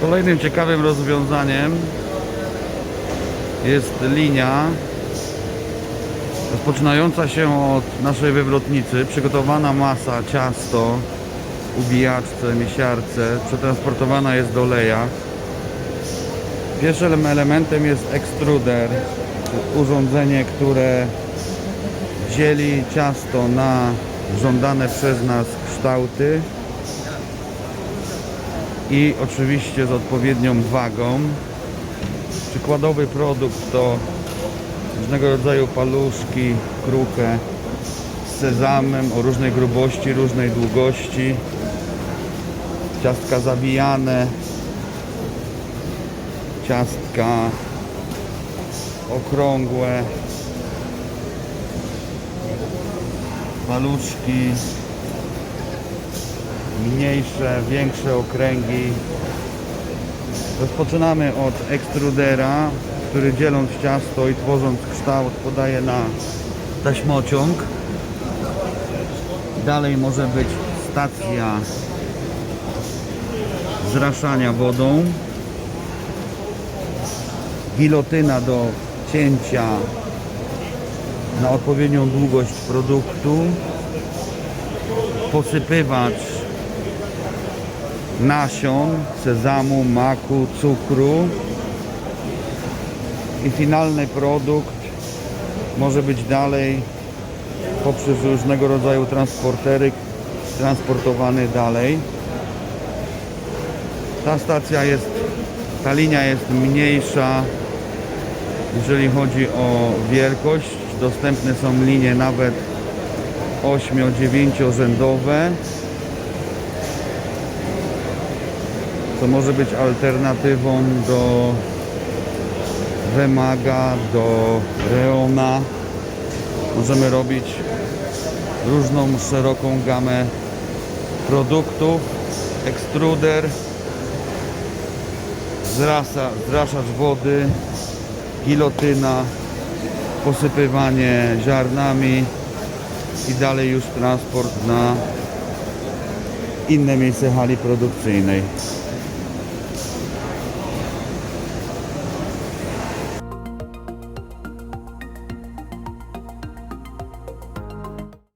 Kolejnym ciekawym rozwiązaniem jest linia rozpoczynająca się od naszej wywrotnicy. Przygotowana masa, ciasto, ubijaczce, miesiarce, przetransportowana jest do leja. Pierwszym elementem jest ekstruder, urządzenie, które dzieli ciasto na żądane przez nas kształty i oczywiście z odpowiednią wagą. Przykładowy produkt to różnego rodzaju paluszki, kruche z sezamem o różnej grubości, różnej długości, ciastka zawijane, ciastka okrągłe, paluszki mniejsze, większe okręgi. Rozpoczynamy od ekstrudera, który dzieląc ciasto i tworząc kształt podaje na taśmociąg. Dalej może być stacja zraszania wodą. Gilotyna do cięcia na odpowiednią długość produktu. Posypywacz nasion, sezamu, maku, cukru i finalny produkt może być dalej poprzez różnego rodzaju transportery transportowany dalej. Ta stacja jest, ta linia jest mniejsza, jeżeli chodzi o wielkość. Dostępne są linie nawet 8-9 rzędowe. Co może być alternatywą do Wemaga, do Reona. Możemy robić różną szeroką gamę produktów. Ekstruder, zrasa, zraszacz wody, gilotyna, posypywanie ziarnami i dalej już transport na inne miejsce hali produkcyjnej.